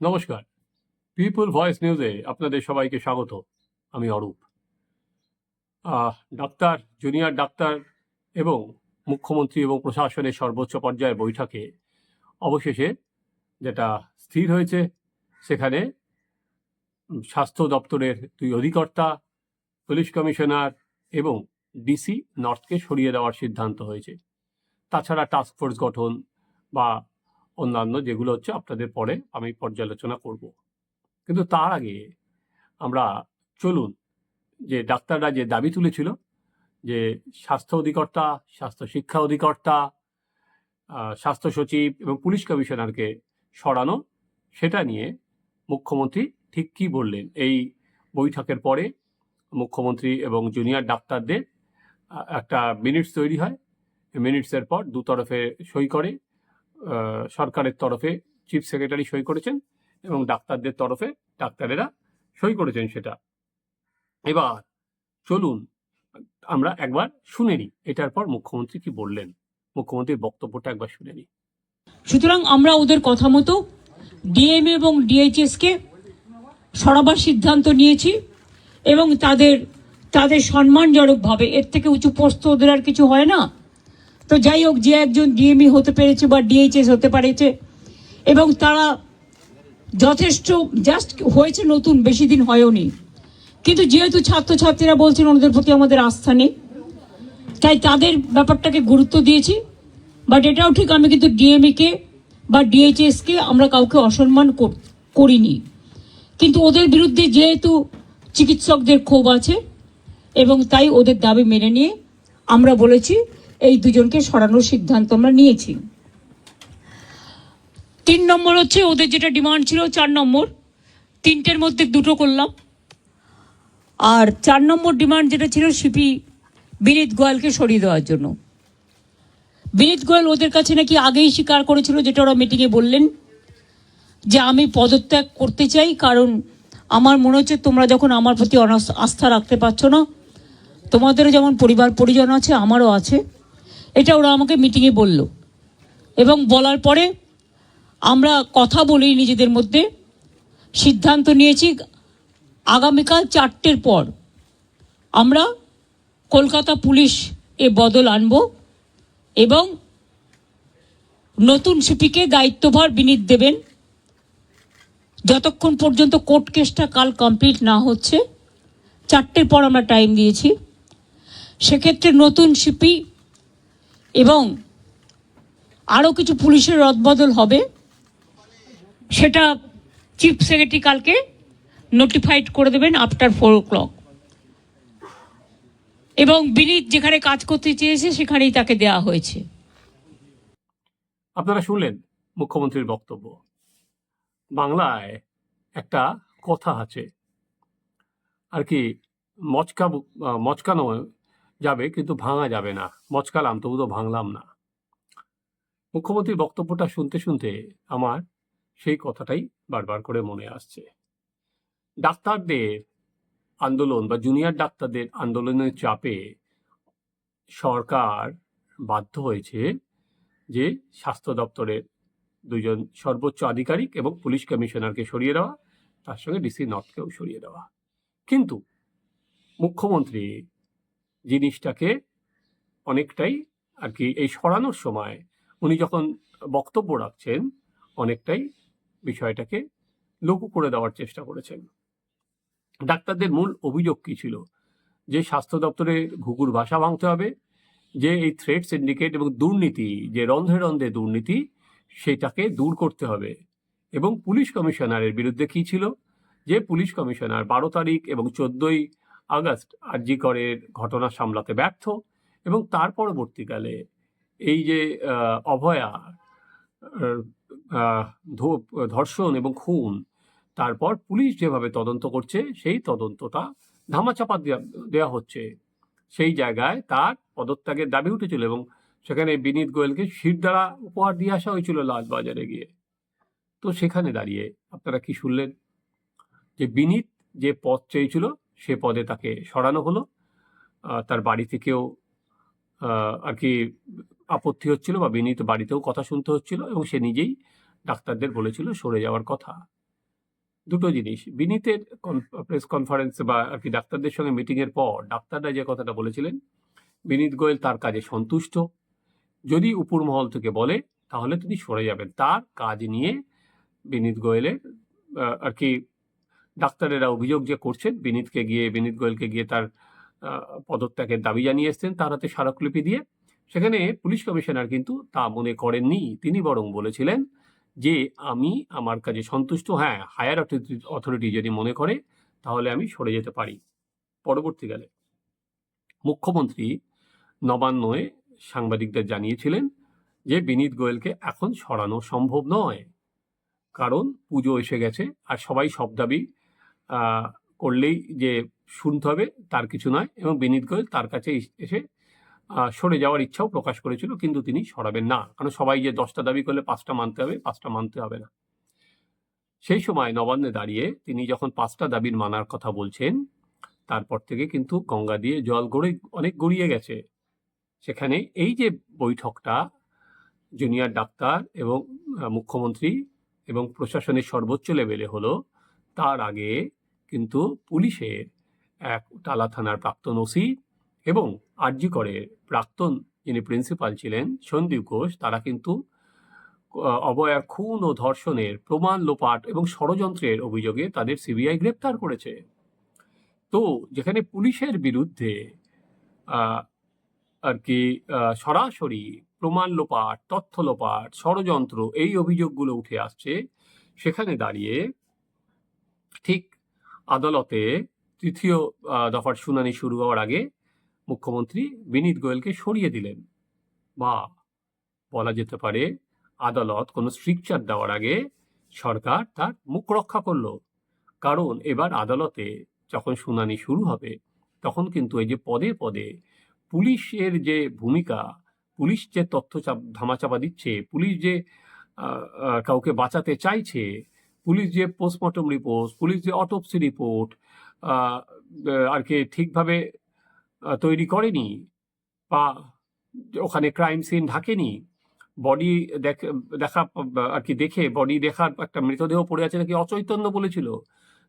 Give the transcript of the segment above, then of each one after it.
নমস্কার। পিপুল ভয়েস নিউজে আপনাদের সবাইকে স্বাগত। আমি অরূপ। ডাক্তার, জুনিয়র ডাক্তার এবং মুখ্যমন্ত্রী এবং প্রশাসনের সর্বোচ্চ পর্যায়ের বৈঠকে অবশেষে যেটা স্থির হয়েছে, সেখানে স্বাস্থ্য দপ্তরের দুই অধিকর্তা, পুলিশ কমিশনার এবং ডিসি নর্থকে সরিয়ে দেওয়ার সিদ্ধান্ত হয়েছে। তাছাড়া টাস্ক ফোর্স গঠন বা অন্যান্য যেগুলো হচ্ছে আপনাদের পরে আমি পর্যালোচনা করব। কিন্তু তার আগে আমরা চলুন যে ডাক্তাররা যে দাবি তুলেছিল যে স্বাস্থ্য অধিকর্তা, স্বাস্থ্য শিক্ষা অধিকর্তা স্বাস্থ্য সচিব এবং পুলিশ কমিশনারকে সরানো, সেটা নিয়ে মুখ্যমন্ত্রী ঠিক কী বললেন? এই বৈঠকের পরে মুখ্যমন্ত্রী এবং জুনিয়র ডাক্তারদের একটা মিনিটস তৈরি হয়। মিনিটসের পর দু তরফে সই করে। সরকারের তরফে চিফ সেক্রেটারি সই করেছেন এবং ডাক্তারদের তরফে ডাক্তারেরা সই করেছেন সেটা। এবার চলুন, আমরা একবার শুনে নিই, এটার পর মুখ্যমন্ত্রী কি বললেন? মুখ্যমন্ত্রীর বক্তব্যটা একবার শুনে নিই। সুতরাং আমরা ওদের কথা মতো ডিএম এবং ডিএইচএস কে সরাবার সিদ্ধান্ত নিয়েছি এবং তাদের তাদের সম্মানজনকভাবে, এর থেকে উঁচু পোস্ত ওদের আর কিছু হয় না তো যাই হোক, যে একজন ডিএমই হতে পেরেছে বা ডিএইচএস হতে পেরেছে, এবং তারা যথেষ্ট জাস্ট হয়েছে নতুন, বেশি দিন হয়ওনি কিন্তু যেহেতু ছাত্রছাত্রীরা বলছেন ওদের প্রতি আমাদের আস্থা নেই, তাই তাদের ব্যাপারটাকে গুরুত্ব দিয়েছি। বাট এটাও ঠিক, আমি কিন্তু ডিএমই কে বা ডিএইচএস কে আমরা কাউকে অসম্মান কর- করিনি। কিন্তু ওদের বিরুদ্ধে যেহেতু চিকিৎসকদের ক্ষোভ আছে, এবং তাই ওদের দাবি মেনে নিয়ে আমরা বলেছি এই দুজনকে সরানোর সিদ্ধান্ত আমরা নিয়েছি। তিন নম্বর হচ্ছে ওদের যেটা ডিমান্ড ছিল চার নম্বর। তিনটের মধ্যে দুটো করলাম। আর চার নম্বর ডিমান্ড যেটা ছিল সিপি বিনীত গোয়ালকে সরিয়ে দেওয়ার জন্য। বিনীত গোয়াল ওদের কাছে নাকি আগেই স্বীকার করেছিল, যেটা ওরা মিটিংয়ে বললেন, যে আমি পদত্যাগ করতে চাই, কারণ আমার মনে হচ্ছে তোমরা যখন আমার প্রতি আস্থা রাখতে পারছ না, তোমাদেরও যেমন পরিবার পরিজন আছে, আমারও আছে। এটা ওরা আমাকে মিটিংয়ে বলল। এবং বলার পরে আমরা কথা বলি নিজেদের মধ্যে সিদ্ধান্ত নিয়েছি, আগামীকাল চারটের পর আমরা কলকাতা পুলিশ এ বদল আনব এবং নতুন সিপিকে দায়িত্বভার বিনীত দেবেন। যতক্ষণ পর্যন্ত কোর্ট কেসটা কাল কমপ্লিট না হচ্ছে, চারটের পর আমরা টাইম দিয়েছি। সেক্ষেত্রে নতুন সিপি এবং আরও কিছু পুলিশের রদবদল হবে, সেটা চিফ সেক্রেটারি কালকে নোটিফাইড করে দেবেন আফটার ফোর ও ক্লক এবং বিনীত যেখানে কাজ করতে চেয়েছে, সেখানেই তাকে দেওয়া হয়েছে। আপনারা শুনলেন মুখ্যমন্ত্রীর বক্তব্য। বাংলায় একটা কথা আছে। আর কি, মচকা মচকানো যাবে কিন্তু ভাঙা যাবে না। মচকালাম তবু তো ভাঙলাম না। মুখ্যমন্ত্রীর বক্তব্যটা শুনতে শুনতে আমার সেই কথাটাই বারবার করে মনে আসছে। ডাক্তারদের আন্দোলন বা জুনিয়র ডাক্তারদের আন্দোলনের চাপে সরকার বাধ্য হয়েছে যে স্বাস্থ্য দপ্তরের দুজন সর্বোচ্চ আধিকারিক এবং পুলিশ কমিশনারকে সরিয়ে দেওয়া, তার সঙ্গে ডিসি নর্থকেও সরিয়ে দেওয়া। কিন্তু মুখ্যমন্ত্রী জিনিসটাকে অনেকটাই আর কি এই সরানোর সময় উনি যখন বক্তব্য রাখছেন, অনেকটাই বিষয়টাকে লঘু করে দেওয়ার চেষ্টা করেছেন। ডাক্তারদের মূল অভিযোগ কী ছিল? যে স্বাস্থ্য দপ্তরে ঘুঘুর ভাষা ভাঙতে হবে, যে এই থ্রেড সিন্ডিকেট এবং দুর্নীতি, যে রন্ধে রন্ধে দুর্নীতি, সেটাকে দূর করতে হবে এবং পুলিশ কমিশনারের বিরুদ্ধে কী ছিল? যে পুলিশ কমিশনার বারো তারিখ এবং চোদ্দই আগস্ট আরজি করের ঘটনা সামলাতে ব্যর্থ এবং তার পরবর্তীকালে এই যে অভয়া আহ, ধর্ষণ এবং খুন তারপর পুলিশ যেভাবে তদন্ত করছে সেই তদন্তটা ধামাচাপা দেওয়া হচ্ছে। সেই জায়গায় তার পদত্যাগের দাবি উঠেছিল এবং সেখানে বিনীত গোয়েলকে দ্বারা উপহার দিয়ে আসা হয়েছিল লালবাজারে গিয়ে। তো সেখানে দাঁড়িয়ে আপনারা কি শুনলেন? যে বিনীত যে পথ চেয়েছিল সে পদে তাকে সরানো হলো। তার বাড়ি থেকেও আর কি আপত্তি হচ্ছিল বা বিনীত বাড়িতেও কথা শুনতে হচ্ছিল এবং সে নিজেই ডাক্তারদের বলেছিল সরে যাওয়ার কথা। দুটো জিনিস, বিনীতের প্রেস কনফারেন্স বা আর কি ডাক্তারদের সঙ্গে মিটিংয়ের পর ডাক্তাররা যে কথাটা বলেছিলেন, বিনীত গোয়েল তার কাজে সন্তুষ্ট। যদি উপর মহল থেকে বলে, তাহলে তিনি সরে যাবেন। তার কাজ নিয়ে বিনীত গোয়েলের আর কি ডাক্তারেরা অভিযোগ যে করছেন, বিনীতকে গিয়ে, বিনীত গোয়েলকে গিয়ে তার পদত্যাগের দাবি জানিয়ে এসছেন তার হাতে স্মারকলিপি দিয়ে। সেখানে পুলিশ কমিশনার কিন্তু তা মনে করেননি। তিনি বরং বলেছিলেন যে, আমি আমার কাজে সন্তুষ্ট। হ্যাঁ হায়ার অথরিটি যদি মনে করে, তাহলে আমি সরে যেতে পারি। পরবর্তীকালে মুখ্যমন্ত্রী নবান্নয়ে সাংবাদিকদের জানিয়েছিলেন যে, বিনীত গোয়েলকে এখন সরানো সম্ভব নয়। কারণ পুজো এসে গেছে আর সবাই সব দাবি করলেই যে শুনতে হবে তার কিছু নয় এবং বিনীত গোয়েল তার কাছে এস- সরে যাওয়ার ইচ্ছাও প্রকাশ করেছিল কিন্তু তিনি সরাবেন না। কারণ সবাই যে দশটা দাবি করলে পাঁচটা মানতে হবে, পাঁচটা মানতে হবে না। সেই সময় নবান্নে দাঁড়িয়ে তিনি যখন পাঁচটা দাবির মানার কথা বলছেন, তারপর থেকে কিন্তু গঙ্গা দিয়ে জল গড়ে, অনেক গড়িয়ে গেছে। সেখানে এই যে বৈঠকটা, জুনিয়র ডাক্তার এবং মুখ্যমন্ত্রী এবং প্রশাসনের সর্বোচ্চ লেভেলে হলো, তার আগে কিন্তু পুলিশের এক টালা থানার প্রাক্তন ওসি এবং আরজি করের প্রাক্তন যিনি প্রিন্সিপাল ছিলেন, সন্দীপ ঘোষ, তারা কিন্তু অবয়ার খুন ও ধর্ষণের প্রমাণ লোপাট এবং ষড়যন্ত্রের অভিযোগে তাদের সিবিআই গ্রেপ্তার করেছে। তো যেখানে পুলিশের বিরুদ্ধে আর কি সরাসরি প্রমাণ লোপাট, তথ্য লোপাট, ষড়যন্ত্র এই অভিযোগগুলো উঠে আসছে, সেখানে দাঁড়িয়ে ঠিক আদালতে তৃতীয় দফার শুনানি শুরু হওয়ার আগে মুখ্যমন্ত্রী বিনীত গোয়েলকে সরিয়ে দিলেন। বা, বলা যেতে পারে আদালত কোনো স্ট্রিকচার দেওয়ার আগে সরকার তার মুখ রক্ষা করল। কারণ এবার আদালতে যখন শুনানি শুরু হবে, তখন কিন্তু এই যে পদে পদে পুলিশের যে ভূমিকা, পুলিশ যে তথ্য চাপ, ধামাচাপা দিচ্ছে, পুলিশ যে কাউকে বাঁচাতে চাইছে পুলিশ যে পোস্টমর্টম রিপোর্ট পুলিশ যে অটোপসি রিপোর্ট আর কি ঠিকভাবে তৈরি করেনি বা ওখানে ক্রাইম সিন ঢাকেনি বডি দেখা আর কি দেখে বডি দেখার একটা মৃতদেহ পড়ে আছে নাকি অচৈতন্য বলেছিল,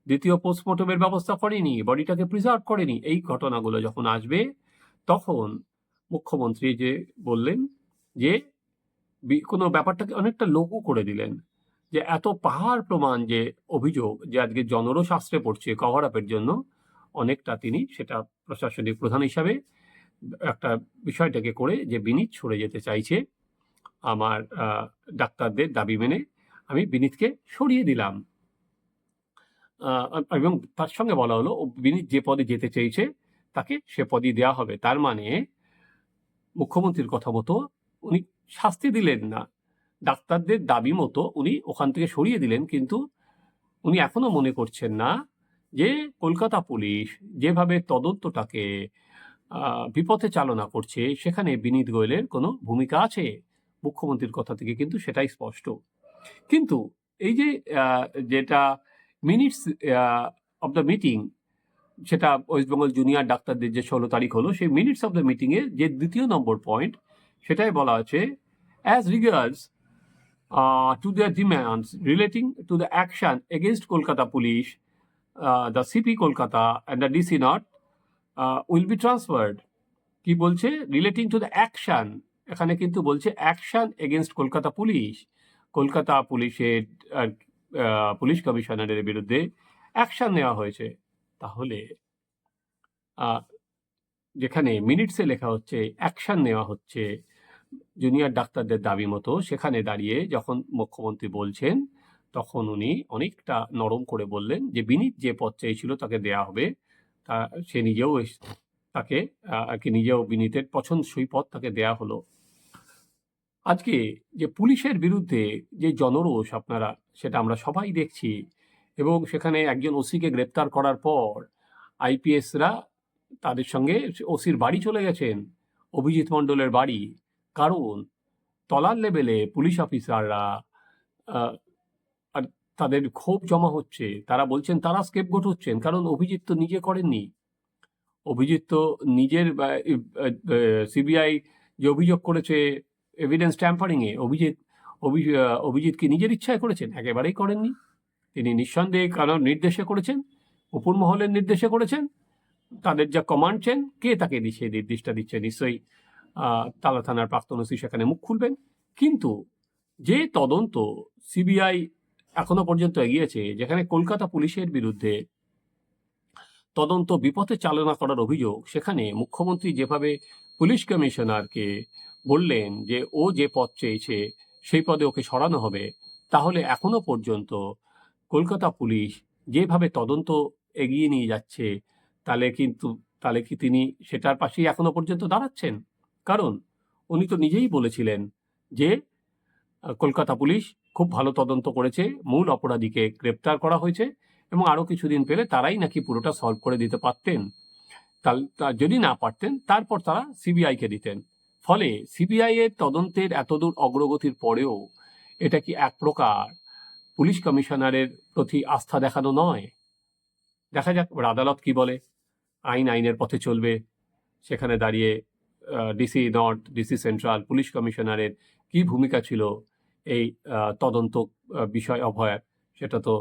দ্বিতীয় পোস্টমর্টমের ব্যবস্থা করেনি বডিটাকে প্রিজার্ভ করেনি, এই ঘটনাগুলো যখন আসবে, তখন মুখ্যমন্ত্রী যে বললেন যে কোনো ব্যাপারটাকে অনেকটা লঘু করে দিলেন। যে এত পাহাড় প্রমাণ যে অভিযোগ যে আজকে জনরও শাস্ত্রে পড়ছে কভার আপের জন্য, অনেকটা তিনি সেটা প্রশাসনিক প্রধান হিসাবে একটা বিষয়টাকে করে যে বিনীত সরে যেতে চাইছে। আমার ডাক্তারদের দাবি মেনে আমি বিনীতকে সরিয়ে দিলাম। এবং তার সঙ্গে বলা হলো বিনীত যে পদে যেতে চেয়েছে তাকে সে পদই দেওয়া হবে। তার মানে মুখ্যমন্ত্রীর কথা মতো উনি শাস্তি দিলেন না। ডাক্তারদের দাবি মতো উনি ওখান থেকে সরিয়ে দিলেন, কিন্তু উনি এখনও মনে করছেন না যে কলকাতা পুলিশ যেভাবে তদন্তটাকে বিপথে চালনা করছে, সেখানে বিনীত গোয়েলের কোনো ভূমিকা আছে মুখ্যমন্ত্রীর কথা থেকে কিন্তু সেটাই স্পষ্ট। কিন্তু এই যে যেটা মিনিটস অফ দ্য মিটিং, সেটা ওয়েস্ট বেঙ্গল জুনিয়র ডাক্তারদের যে ষোলো তারিখ হলো, সেই মিনিটস অফ দ্য মিটিংয়ে যে দ্বিতীয় নম্বর পয়েন্ট, সেটাই বলা আছে, as regards to their demands relating to the action against Kolkata police the CP Kolkata and the DC north will be transferred কি বলছে? রিলেটিং টু দ্য অ্যাকশন এখানে কিন্তু বলছে action against Kolkata police Kolkata পুলিশের police কমিশনারের বিরুদ্ধে action নেওয়া হয়েছে। তাহলে আহ, যেখানে মিনিটসে লেখা হচ্ছে অ্যাকশন নেওয়া হচ্ছে। জুনিয়র ডাক্তারদের দাবি মতো সেখানে দাঁড়িয়ে যখন মুখ্যমন্ত্রী বলছেন, তখন উনি অনেকটা নরম করে বললেন যে বিনীত যে পদ চেয়েছিল তাকে দেয়া হবে। তা সে নিজেও তাকে আর কি নিজেও বিনীতের পছন্দসই পদ তাকে দেয়া হলো। আজকে যে পুলিশের বিরুদ্ধে যে জনরোষ আপনারা, সেটা আমরা সবাই দেখছি, এবং সেখানে একজন ওসিকে গ্রেপ্তার করার পর আইপিএসরা তাদের সঙ্গে ওসির বাড়ি চলে গেছেন, অভিজিৎ মণ্ডলের বাড়ি। কারণ তলার লেভেলে পুলিশ অফিসাররা আর তাদের ক্ষোভ জমা হচ্ছে। তারা বলছেন, তারা স্কেপ স্কেপগোট হচ্ছেন, কারণ অভিজিৎ তো নিজে করেননি। অভিজিৎ তো নিজের সিবিআই যে অভিযোগ করেছে এভিডেন্স ট্যাম্পারিংয়ে অভিজিৎ, অভি- অভিজিৎ কি নিজের ইচ্ছায় করেছেন? একেবারেই করেননি। তিনি নিঃসন্দেহে কারণ নির্দেশে করেছেন উপর মহলের নির্দেশে করেছেন। তাদের যা কমান্ড চেন, কে তাকে দি- সেই নির্দেশটা দিচ্ছে নিশ্চয়ই তালা থানার প্রাক্তন ওসি সেখানে মুখ খুলবেন। কিন্তু যে তদন্ত সিবিআই এখনও পর্যন্ত এগিয়েছে, যেখানে কলকাতা পুলিশের বিরুদ্ধে তদন্ত বিপথে চালনা করার অভিযোগ, সেখানে মুখ্যমন্ত্রী যেভাবে পুলিশ কমিশনারকে বললেন যে ও যে পদ চেয়েছে, সেই পদে ওকে সরানো হবে, তাহলে এখনও পর্যন্ত কলকাতা পুলিশ যেভাবে তদন্ত এগিয়ে নিয়ে যাচ্ছে তাহলে কিন্তু তাহলে কি তিনি সেটার পাশেই এখনও পর্যন্ত দাঁড়াচ্ছেন? কারণ উনি তো নিজেই বলেছিলেন যে কলকাতা পুলিশ খুব ভালো তদন্ত করেছে, মূল অপরাধীকে গ্রেপ্তার করা হয়েছে এবং আরও কিছুদিন পেলে তারাই নাকি পুরোটা সলভ করে দিতে পারতেন। যদি না পারতেন, তারপর তারা সিবিআইকে দিতেন। ফলে সিবিআই এর তদন্তের এতদূর অগ্রগতির পরেও এটা কি এক প্রকার পুলিশ কমিশনারের প্রতি আস্থা দেখানো নয়? দেখা যাক আদালত কি বলে? আইন আইনের পথে চলবে, সেখানে দাঁড়িয়ে DC north DC central police কমিশনারের কি ভূমিকা ছিল এই তদন্ত বিষয় অভয়ার? সেটা তো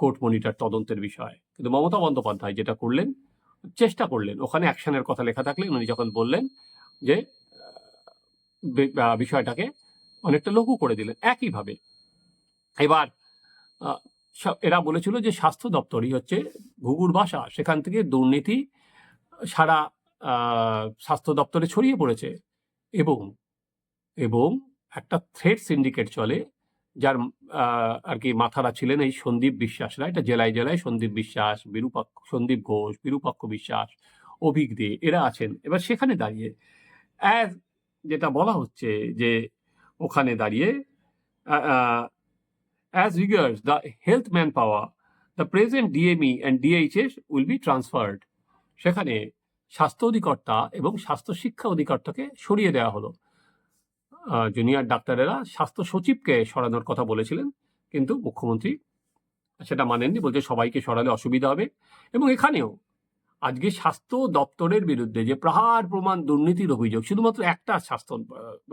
কোর্ট মনিটার তদন্তের বিষয়। কিন্তু মমতা বন্দ্যোপাধ্যায় যেটা করলেন, চেষ্টা করলেন। ওখানে অ্যাকশনের কথা লেখা থাকলে উনি যখন বললেন যে বিষয়টাকে অনেকটা লঘু করে দিলেন, একইভাবে। এবার এরা বলেছিল যে স্বাস্থ্য দপ্তরই হচ্ছে ঘুঘুর বাসা। সেখান থেকে দুর্নীতি সারা স্বাস্থ্য দপ্তরে ছড়িয়ে পড়েছে এবং এবং একটা থ্রেড সিন্ডিকেট চলে, যার আর কি মাথারা ছিলেন এই সন্দীপ বিশ্বাসরা। এটা জেলায় জেলায় সন্দীপ বিশ্বাস, বিরূপাক্ষ, সন্দীপ ঘোষ, বিরূপাক্ষ বিশ্বাস, অভিক দে, এরা আছেন। এবার সেখানে দাঁড়িয়ে অ্যাজ যেটা বলা হচ্ছে যে ওখানে দাঁড়িয়ে as regards the health man power the present DME and DHS will be transferred সেখানে স্বাস্থ্য অধিকর্তা এবং স্বাস্থ্য শিক্ষা অধিকর্তাকে সরিয়ে দেওয়া হলো। জুনিয়র ডাক্তারেরা স্বাস্থ্য সচিবকে সরানোর কথা বলেছিলেন, কিন্তু মুখ্যমন্ত্রী সেটা মানেননি, বলছে সবাইকে সরালে অসুবিধা হবে। এবং এখানেও আজকে স্বাস্থ্য দপ্তরের বিরুদ্ধে যে প্রহার প্রমাণ দুর্নীতির অভিযোগ, শুধুমাত্র একটা স্বাস্থ্য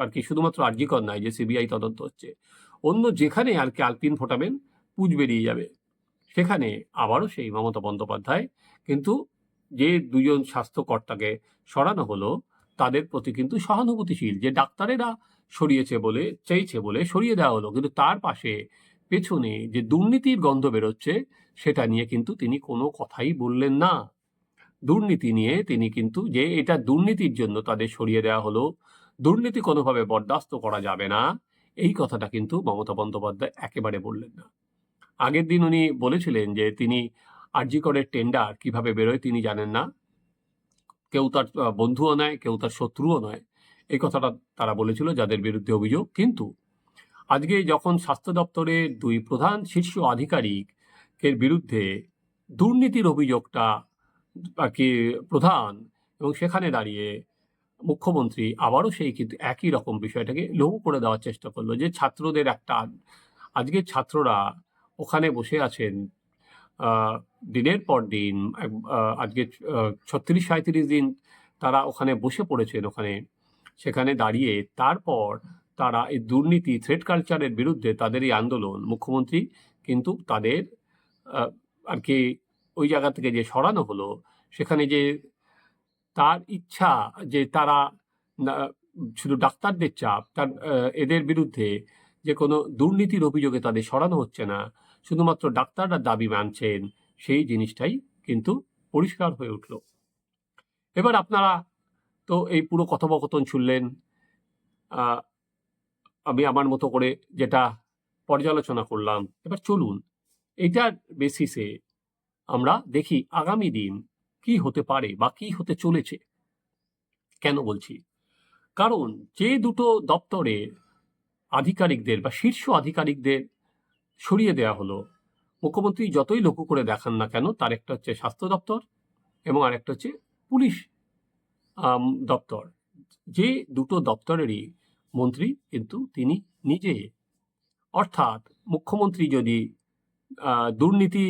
আর কি শুধুমাত্র আর্জিকর নয়, যে সিবিআই তদন্ত হচ্ছে, অন্য যেখানে আর কি আলপিন ফোটাবেন, পুজ বেরিয়ে যাবে। সেখানে আবারও সেই মমতা বন্দ্যোপাধ্যায়, কিন্তু যে দুজন স্বাস্থ্যকর্তাকে সরানো হলো, তাদের প্রতি কিন্তু সহানুভূতিশীল, যে ডাক্তারেরা সরিয়েছে বলে, চেয়েছে বলে সরিয়ে দেওয়া হলো। কিন্তু তার পাশে পেছনে যে দুর্নীতির গন্ধ বেরোচ্ছে, সেটা নিয়ে কিন্তু তিনি কোনো কথাই বললেন না। দুর্নীতি নিয়ে তিনি কিন্তু যে এটা দুর্নীতির জন্য তাদের সরিয়ে দেওয়া হলো, দুর্নীতি কোনোভাবে বরদাস্ত করা যাবে না, এই কথাটা কিন্তু মমতা বন্দ্যোপাধ্যায় একেবারে বললেন না। আগের দিন উনি বলেছিলেন যে তিনি আরজিকরের টেন্ডার কীভাবে বেরোয় তিনি জানেন না। কেউ তার বন্ধুও নয়, কেউ তার শত্রুও নয়। এই কথাটা তারা বলেছিল যাদের বিরুদ্ধে অভিযোগ। কিন্তু আজকে যখন স্বাস্থ্য দপ্তরের দুই প্রধান শীর্ষ আধিকারিকের বিরুদ্ধে দুর্নীতির অভিযোগটা আর কি, প্রধান এবং সেখানে দাঁড়িয়ে মুখ্যমন্ত্রী আবারও সেই কিন্তু একই রকম বিষয়টাকে লঘু করে দেওয়ার চেষ্টা করল যে ছাত্রদের একটা আজকে ছাত্ররা ওখানে বসে আছেন দিনের পর দিন আজকে ছত্রিশ সাঁত্রিশ দিন তারা ওখানে বসে পড়েছেন ওখানে। সেখানে দাঁড়িয়ে তারপর তারা এই দুর্নীতি থ্রেড কালচারের বিরুদ্ধে তাদের এই আন্দোলন, মুখ্যমন্ত্রী কিন্তু তাদের আর কি ওই জায়গা থেকে যে সরানো হলো, সেখানে যে তার ইচ্ছা যে তারা শুধু ডাক্তারদের চাপ, তার এদের বিরুদ্ধে যে কোনো দুর্নীতির অভিযোগে তাদের সরানো হচ্ছে না শুধুমাত্র ডাক্তাররা দাবি মানছেন, সেই জিনিসটাই কিন্তু পরিষ্কার হয়ে উঠল। এবার আপনারা তো এই পুরো কথোপকথন শুনলেন আমি আমার মতো করে যেটা পর্যালোচনা করলাম, এবার চলুন, এটার বেসিসে আমরা দেখি আগামী দিন কি হতে পারে বা কি হতে চলেছে। কেন বলছি? কারণ যে দুটো দপ্তরের আধিকারিকদের বা শীর্ষ আধিকারিকদের সরিয়ে দেওয়া হলো। মুখ্যমন্ত্রী যতই লক্ষ্য করে দেখান না কেন, তার একটা হচ্ছে স্বাস্থ্য দপ্তর এবং আরেকটা হচ্ছে পুলিশ দপ্তর। যে দুটো দপ্তরেরই মন্ত্রী কিন্তু তিনি নিজে। অর্থাৎ মুখ্যমন্ত্রী যদি দুর্নীতি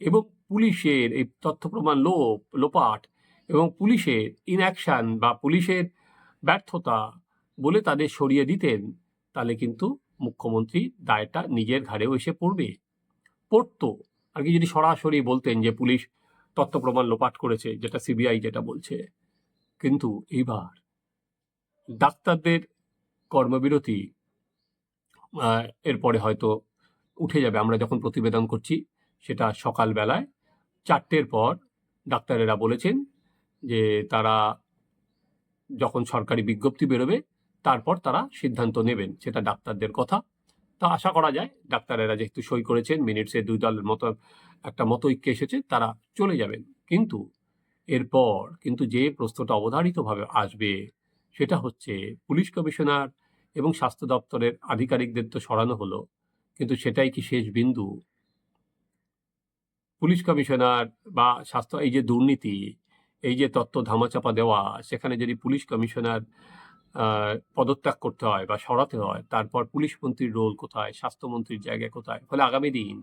এবং পুলিশের এই তথ্য প্রমাণ লোপ, লোপাট এবং পুলিশের ইনঅ্যাকশন বা পুলিশের ব্যর্থতা বলে তাদের সরিয়ে দিতেন, তাহলে কিন্তু মুখ্যমন্ত্রী দায়টা নিজের ঘাড়েও এসে পড়বে। পড়তো। আর কি যদি সরাসরি বলতেন যে পুলিশ তথ্য প্রমাণ লোপাট করেছে, যেটা সিবিআই যেটা বলছে। কিন্তু এইবার ডাক্তারদের কর্মবিরতি এরপরে হয়তো উঠে যাবে। আমরা যখন প্রতিবেদন করছি, সেটা সকালবেলায় চারটের পর ডাক্তারেরা বলেছেন যে তারা যখন সরকারি বিজ্ঞপ্তি বেরোবে তারপর তারা সিদ্ধান্ত নেবেন, সেটা ডাক্তারদের কথা। তা আশা করা যায় ডাক্তারেরা যেহেতু সই করেছেন, মিনিটসে দুই দলের মতো, একটা মত ঐক্য এসেছে, তারা চলে যাবেন। কিন্তু এরপর কিন্তু যে প্রশ্নটা অবধারিতভাবে আসবে, সেটা হচ্ছে পুলিশ কমিশনার এবং স্বাস্থ্য দপ্তরের আধিকারিকদের তো সরানো হলো, কিন্তু সেটাই কি শেষ বিন্দু? পুলিশ কমিশনার বা স্বাস্থ্য, এই যে দুর্নীতি, এই যে তত্ত্ব ধামাচাপা দেওয়া, সেখানে যদি পুলিশ কমিশনার পদত্যাগ করতে হয় বা সরাতে হয়। তারপর পুলিশ মন্ত্রীর রোল কোথায়, স্বাস্থ্যমন্ত্রীর জায়গা কোথায়? ফলে আগামী দিন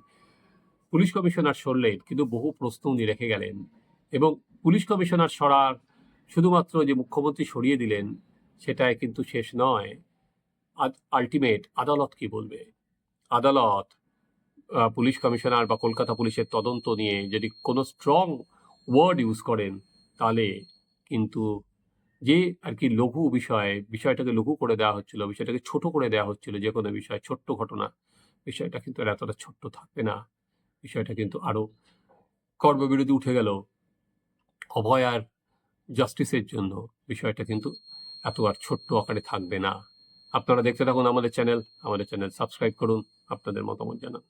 পুলিশ কমিশনার সরলেন কিন্তু বহু প্রশ্ন উনি রেখে গেলেন এবং পুলিশ কমিশনার সরার শুধুমাত্র যে মুখ্যমন্ত্রী সরিয়ে দিলেন, সেটাই কিন্তু শেষ নয়। আলটিমেট আদালত কি বলবে? আদালত পুলিশ কমিশনার বা কলকাতা পুলিশের তদন্ত নিয়ে যদি কোনো স্ট্রং ওয়ার্ড ইউজ করেন, তাহলে কিন্তু যে আর কি লঘু বিষয়ে, বিষয়টাকে লঘু করে দেওয়া হচ্ছিল, বিষয়টাকে ছোট করে দেওয়া হচ্ছিল যে কোনো বিষয়, ছোট্ট ঘটনা, বিষয়টা কিন্তু আর এতটা ছোট্ট থাকবে না। বিষয়টা কিন্তু আরও কর্মবিরতি উঠে গেল অভয় আর জাস্টিসের জন্য। বিষয়টা কিন্তু এত আর ছোট্ট আকারে থাকবে না। আপনারা দেখতে থাকুন আমাদের চ্যানেল আমাদের চ্যানেল সাবস্ক্রাইব করুন, আপনাদের মতামত জানান।